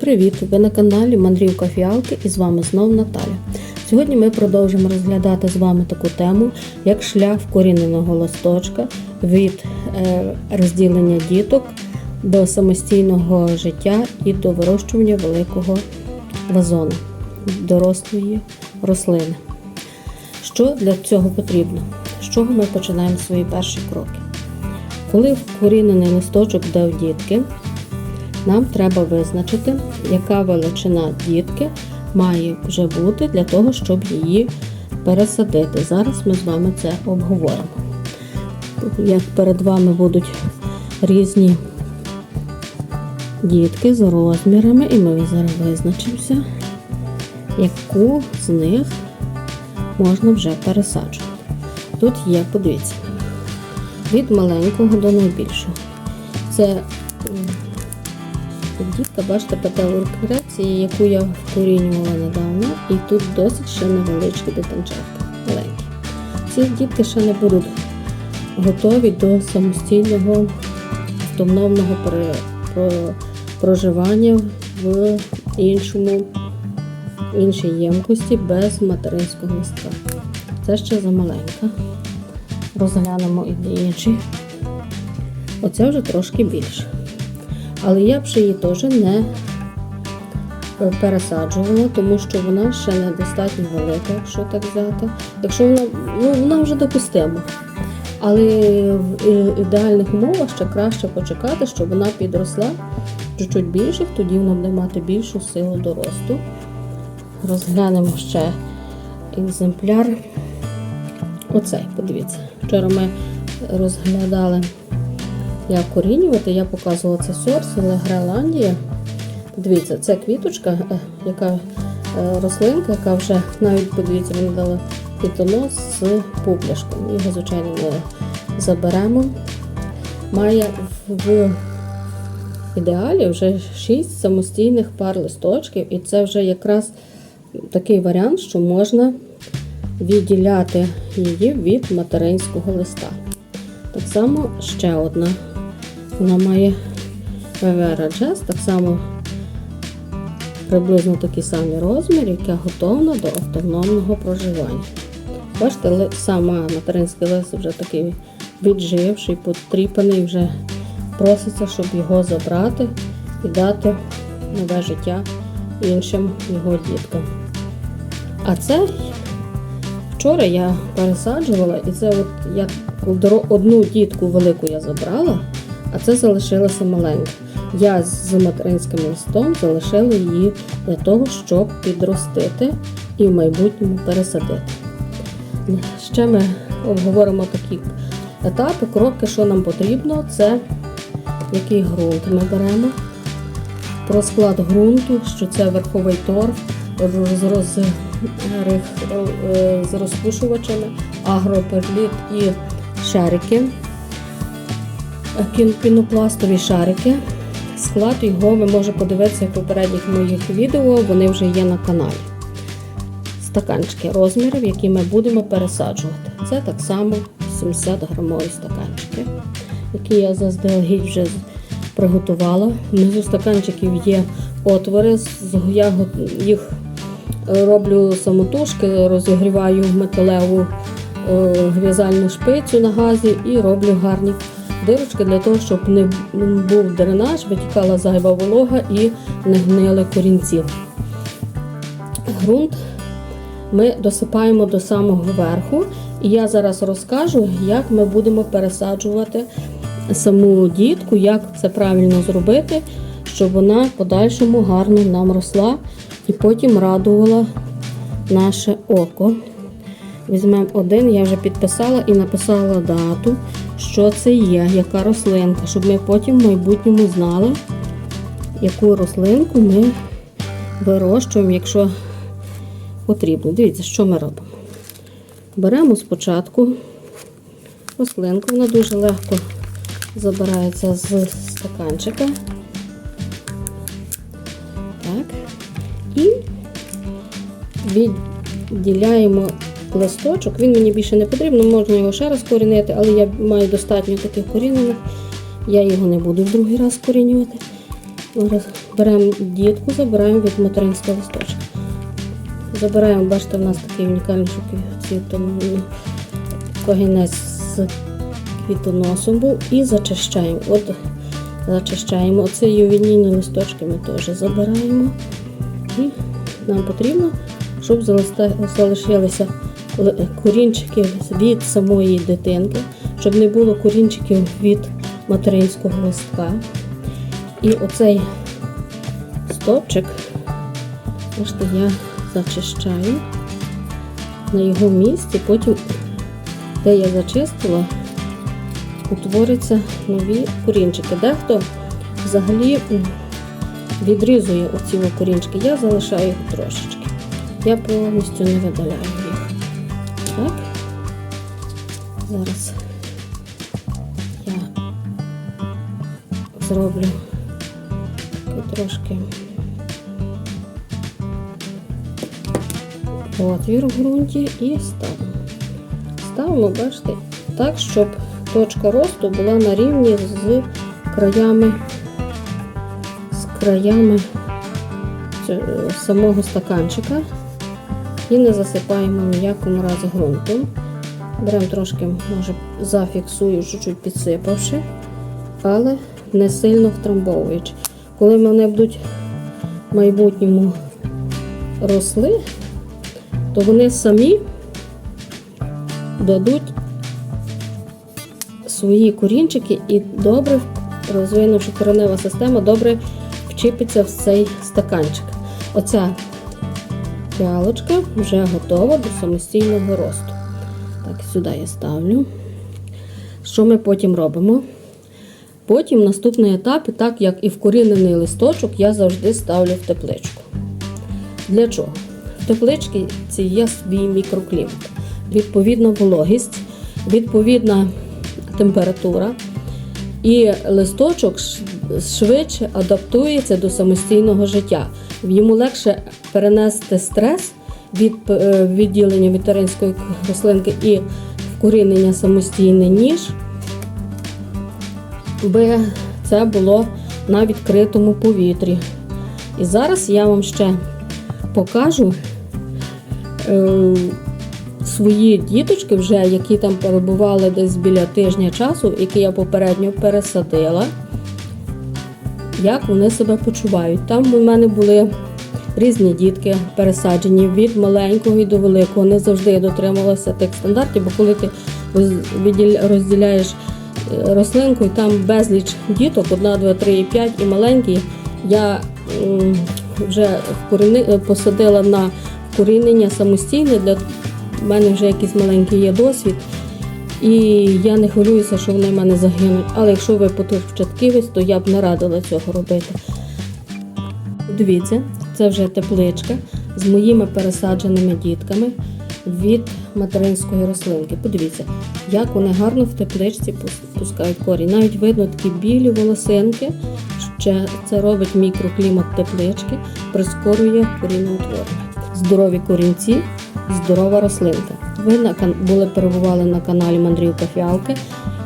Привіт! Ви на каналі Мандрівка Фіалки і з вами знов Наталя. Сьогодні ми продовжимо розглядати з вами таку тему, як шлях вкоріненого листочка від е, розділення діток до самостійного життя і до вирощування великого вазону, дорослої рослини. Що для цього потрібно? З чого ми починаємо свої перші кроки? Коли вкорінений листочок дав дітки, нам треба визначити, яка величина дітки має вже бути для того, щоб її пересадити. Зараз ми з вами це обговоримо. Як перед вами будуть різні дітки з розмірами, і ми зараз визначимося, яку з них можна вже пересаджувати. Тут є, подивіться, від маленького до найбільшого. Це Дітка, бачите, петелокреції, яку я вкорінювала недавно, і тут досить ще невеличкі дитинчатки, маленькі. Ці дітки ще не будуть готові до самостійного автономного проживання в іншому, іншій ємкості без материнського листка. Це ще замаленька. Розглянемо і інші. Оце вже трошки більше. Але я б ще її теж не пересаджувала, тому що вона ще недостатньо велика, якщо так взяти. Якщо вона ну, вона вже допустима. Але в ідеальних умовах ще краще почекати, щоб вона підросла чуть-чуть більше, тоді вона буде мати більшу силу до росту. Розглянемо ще екземпляр. Оцей, подивіться. Вчора ми розглядали як корінювати, я показувала це сорс, але Гренландія. Дивіться, це квіточка, е, яка е, рослинка, яка вже навіть, подивіться, мені дала квітонос з пупляшком. Його, звичайно, ми заберемо. Має в ідеалі вже 6 самостійних пар листочків, і це вже якраз такий варіант, що можна відділяти її від материнського листа. Так само ще одна вона має Vevera Jazz, так само приблизно такий самий розмір, яка готовна до автономного проживання. Бачите, сама материнський лист вже такий відживший, потріпаний, вже проситься, щоб його забрати і дати нове життя іншим його діткам. А це вчора я пересаджувала, і це от я одну дітку велику я забрала а це залишилася маленька. Я з материнським листом залишила її для того, щоб підростити і в майбутньому пересадити. Ще ми обговоримо такі етапи, кроки, що нам потрібно, це який ґрунт ми беремо. Про склад ґрунту, що це верховий торф з, роз, з розпушувачами, агроперліт і шарики пінопластові шарики. Склад його ви можете подивитися в попередніх моїх відео, вони вже є на каналі. Стаканчики розмірів, які ми будемо пересаджувати. Це так само 70 грамові стаканчики, які я заздалегідь вже приготувала. Внизу стаканчиків є отвори, я їх роблю самотужки, розігріваю металеву в'язальну шпицю на газі і роблю гарні дирочки для того, щоб не був дренаж, витікала зайва волога і не гнили корінці. Грунт ми досипаємо до самого верху, і я зараз розкажу, як ми будемо пересаджувати саму дітку, як це правильно зробити, щоб вона подальшому гарно нам росла і потім радувала наше око. Візьмемо один, я вже підписала і написала дату, що це є, яка рослинка, щоб ми потім в майбутньому знали, яку рослинку ми вирощуємо, якщо потрібно. Дивіться, що ми робимо. Беремо спочатку рослинку, вона дуже легко забирається з стаканчика. Так. І відділяємо листочок. Він мені більше не потрібен, можна його ще раз корінити, але я маю достатньо таких корінених. Я його не буду в другий раз корінювати. беремо дітку, забираємо від материнського листочка. Забираємо, бачите, в нас такий унікальний квітон... когінець з квітоносом був і зачищаємо. От зачищаємо. Оце ювенільні листочки ми теж забираємо. І нам потрібно, щоб залишилися ли- корінчики від самої дитинки, щоб не було корінчиків від материнського листка. І оцей стопчик, бачите, я зачищаю на його місці, потім, де я зачистила, утворяться нові корінчики. Дехто взагалі відрізує оці корінчики. Я залишаю їх трошечки. Я повністю не видаляю Зараз я зроблю трошки отвір в ґрунті і ставимо. Ставимо, бачите, так, щоб точка росту була на рівні з краями, з краями самого стаканчика і не засипаємо ніякому разі ґрунтом. Беремо трошки, може, зафіксую, чуть-чуть підсипавши, але не сильно втрамбовуючи. Коли вони будуть в майбутньому росли, то вони самі дадуть свої корінчики і добре, розвинувши коренева система, добре вчіпиться в цей стаканчик. Оця піалочка вже готова до самостійного росту. Так, сюди я ставлю. Що ми потім робимо? Потім наступний етап, так як і вкорінений листочок, я завжди ставлю в тепличку. Для чого? В тепличці є свій мікроклімат, відповідна вологість, відповідна температура. І листочок швидше адаптується до самостійного життя. Йому легше перенести стрес від е, відділення вітеринської рослинки і вкорінення самостійне, ніж би це було на відкритому повітрі. І зараз я вам ще покажу е, свої діточки, вже, які там перебували десь біля тижня часу, які я попередньо пересадила, як вони себе почувають. Там у мене були різні дітки пересаджені від маленького і до великого. Не завжди я дотрималася тих стандартів, бо коли ти розділяєш е, рослинку, і там безліч діток, одна, два, три і п'ять, і маленькі, я вже посадила на вкорінення самостійне. Для в мене вже якийсь маленький є досвід. І я не хвилююся, що вони в мене загинуть. Але якщо ви початківець, то я б не радила цього робити. Дивіться, це вже тепличка з моїми пересадженими дітками від материнської рослинки. Подивіться, як вони гарно в тепличці пускають корінь. Навіть видно такі білі волосинки. Ще це робить мікроклімат теплички, прискорює корінноутворення. Здорові корінці, здорова рослинка. Ви були перебували на каналі Мандрівка Фіалки.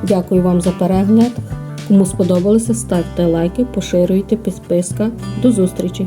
Дякую вам за перегляд. Кому сподобалося, ставте лайки, поширюйте, підписка. До зустрічі!